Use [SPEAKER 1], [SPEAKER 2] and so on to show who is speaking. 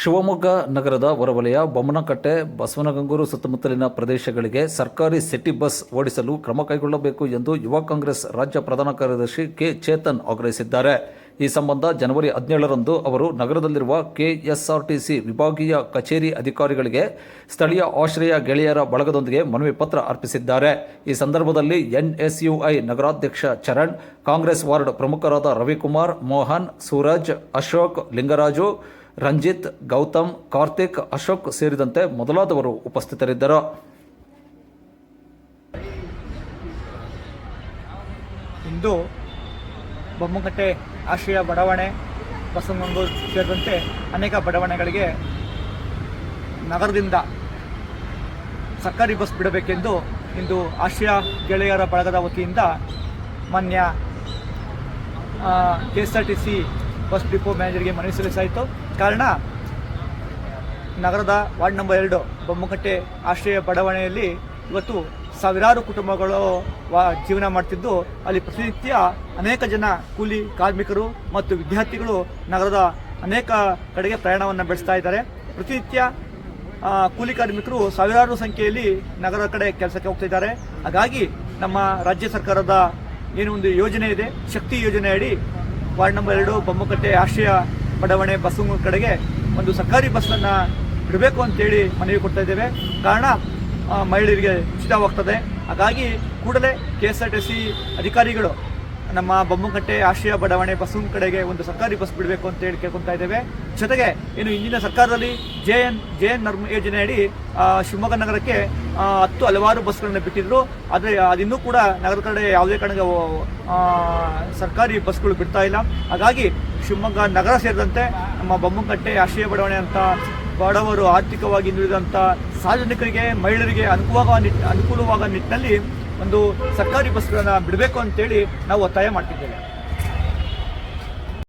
[SPEAKER 1] ಶಿವಮೊಗ್ಗ ನಗರದ ಹೊರವಲಯ, ಬೊಮ್ಮನಕಟ್ಟೆ, ಬಸವನಗಂಗೂರು ಸುತ್ತಮುತ್ತಲಿನ ಪ್ರದೇಶಗಳಿಗೆ ಸರ್ಕಾರಿ ಸಿಟಿ ಬಸ್ ಓಡಿಸಲು ಕ್ರಮ ಕೈಗೊಳ್ಳಬೇಕು ಎಂದು ಯುವ ಕಾಂಗ್ರೆಸ್ ರಾಜ್ಯ ಪ್ರಧಾನ ಕಾರ್ಯದರ್ಶಿ ಕೆ. ಚೇತನ್ ಆಗ್ರಹಿಸಿದ್ದಾರೆ. ಈ ಸಂಬಂಧ ಜನವರಿ ಹದಿನೇಳರಂದು ಅವರು ನಗರದಲ್ಲಿರುವ ಕೆಎಸ್ಆರ್ಟಿಸಿ ವಿಭಾಗೀಯ ಕಚೇರಿ ಅಧಿಕಾರಿಗಳಿಗೆ ಸ್ಥಳೀಯ ಆಶ್ರಯ ಗೆಳೆಯರ ಬಳಗದೊಂದಿಗೆ ಮನವಿ ಪತ್ರ ಅರ್ಪಿಸಿದ್ದಾರೆ. ಈ ಸಂದರ್ಭದಲ್ಲಿ ಎನ್ಎಸ್ಯುಐ ನಗರಾಧ್ಯಕ್ಷ ಚರಣ್, ಕಾಂಗ್ರೆಸ್ ವಾರ್ಡ್ ಪ್ರಮುಖರಾದ ರವಿಕುಮಾರ್, ಮೋಹನ್, ಸೂರಜ್, ಅಶೋಕ್, ಲಿಂಗರಾಜು ರಂಜಿತ್, ಗೌತಮ್, ಕಾರ್ತಿಕ್, ಅಶೋಕ್ ಸೇರಿದಂತೆ ಮೊದಲಾದವರು ಉಪಸ್ಥಿತರಿದ್ದರು.
[SPEAKER 2] ಇಂದು ಬೊಮ್ಮಕಟ್ಟೆ ಆಶ್ರಯ ಬಡಾವಣೆ ಬಸವನಗಂಗೂರು ಸೇರಿದಂತೆ ಅನೇಕ ಬಡಾವಣೆಗಳಿಗೆ ನಗರದಿಂದ ಸರ್ಕಾರಿ ಬಸ್ ಬಿಡಬೇಕೆಂದು ಇಂದು ಆಶ್ರಯ ಗೆಳೆಯರ ಬಳಗದ ವತಿಯಿಂದ ಮಾನ್ಯ K S R T C bus depot ಮ್ಯಾನೇಜರ್ಗೆ ಮನವಿ ಸಲ್ಲಿಸಾಯಿತು ಕಾರಣ, ನಗರದ ವಾರ್ಡ್ ನಂಬರ್ ಎರಡು, ಬೊಮ್ಮಕಟ್ಟೆ ಆಶ್ರಯ ಬಡಾವಣೆಯಲ್ಲಿ ಇವತ್ತು ಸಾವಿರಾರು ಕುಟುಂಬಗಳು ಜೀವನ ಮಾಡ್ತಿದ್ದು. ಅಲ್ಲಿ ಪ್ರತಿನಿತ್ಯ ಅನೇಕ ಜನ ಕೂಲಿ ಕಾರ್ಮಿಕರು ಮತ್ತು ವಿದ್ಯಾರ್ಥಿಗಳು ನಗರದ ಅನೇಕ ಕಡೆಗೆ ಪ್ರಯಾಣವನ್ನು ಬೆಳೆಸ್ತಾ ಇದ್ದಾರೆ. ಪ್ರತಿನಿತ್ಯ ಕೂಲಿ ಕಾರ್ಮಿಕರು ಸಾವಿರಾರು ಸಂಖ್ಯೆಯಲ್ಲಿ ನಗರದ ಕಡೆ ಕೆಲಸಕ್ಕೆ ಹೋಗ್ತಾ ಇದ್ದಾರೆ. ಹಾಗಾಗಿ ನಮ್ಮ ರಾಜ್ಯ ಸರ್ಕಾರದ ಏನು ಒಂದು ಯೋಜನೆ ಇದೆ. ಶಕ್ತಿ ಯೋಜನೆ ಅಡಿ ವಾರ್ಡ್ ನಂಬರ್ ಎರಡು ಬೊಮ್ಮಕಟ್ಟೆ ಆಶ್ರಯ ಬಡಾವಣೆ ಬಸ್ಸು ಕಡೆಗೆ ಒಂದು ಸರ್ಕಾರಿ ಬಸ್ಸನ್ನು ಬಿಡಬೇಕು ಅಂತೇಳಿ ಮನವಿ ಕೊಡ್ತಾ ಇದ್ದೇವೆ. ಕಾರಣ ಮಹಿಳೆಯರಿಗೆ ಉಚಿತವಾಗ್ತದೆ. ಹಾಗಾಗಿ ಕೂಡಲೇ K S R T C ಅಧಿಕಾರಿಗಳು ನಮ್ಮ ಬೊಮ್ಮಕಟ್ಟೆ ಆಶ್ರಯ ಬಡಾವಣೆ ಬಸ್ಸು ಕಡೆಗೆ ಒಂದು ಸರ್ಕಾರಿ ಬಸ್ ಬಿಡಬೇಕು ಅಂತ ಹೇಳಿ ಕೇಳ್ಕೊತಾ ಇದ್ದೇವೆ. ಜೊತೆಗೆ ಇನ್ನು ಇಂದಿನ ಸರ್ಕಾರದಲ್ಲಿ J N J N NURM ಯೋಜನೆ ಅಡಿ ಆ, ಶಿವಮೊಗ್ಗ ನಗರಕ್ಕೆ ಹತ್ತು ಹಲವಾರು ಬಸ್ಗಳನ್ನು ಬಿಟ್ಟಿದ್ರು. ಆದರೆ ಅದಿನ್ನೂ ಕೂಡ ನಗರ ಕಡೆ ಯಾವುದೇ ಕಾರಣಕ್ಕೆ ಸರ್ಕಾರಿ ಬಸ್ಗಳು ಬಿಡ್ತಾ ಇಲ್ಲ. ಹಾಗಾಗಿ ಶಿವಮೊಗ್ಗ ನಗರ ಸೇರಿದಂತೆ ನಮ್ಮ ಬೊಮ್ಮಕಟ್ಟೆ ಆಶ್ರಯ ಬಡಾವಣೆ ಅಂತ ಬಡವರು ಆರ್ಥಿಕವಾಗಿ ಹಿಂದುಳಿದಂಥ ಸಾರ್ವಜನಿಕರಿಗೆ ಮಹಿಳೆಯರಿಗೆ ಅನುಕೂಲವಾಗುವ ನಿಟ್ ಅನುಕೂಲವಾಗ ನಿಟ್ಟಿನಲ್ಲಿ ಒಂದು ಸರ್ಕಾರಿ ಬಸ್ಗಳನ್ನು ಬಿಡಬೇಕು ಅಂತೇಳಿ ನಾವು ಒತ್ತಾಯ ಮಾಡ್ತಿದ್ದೇವೆ.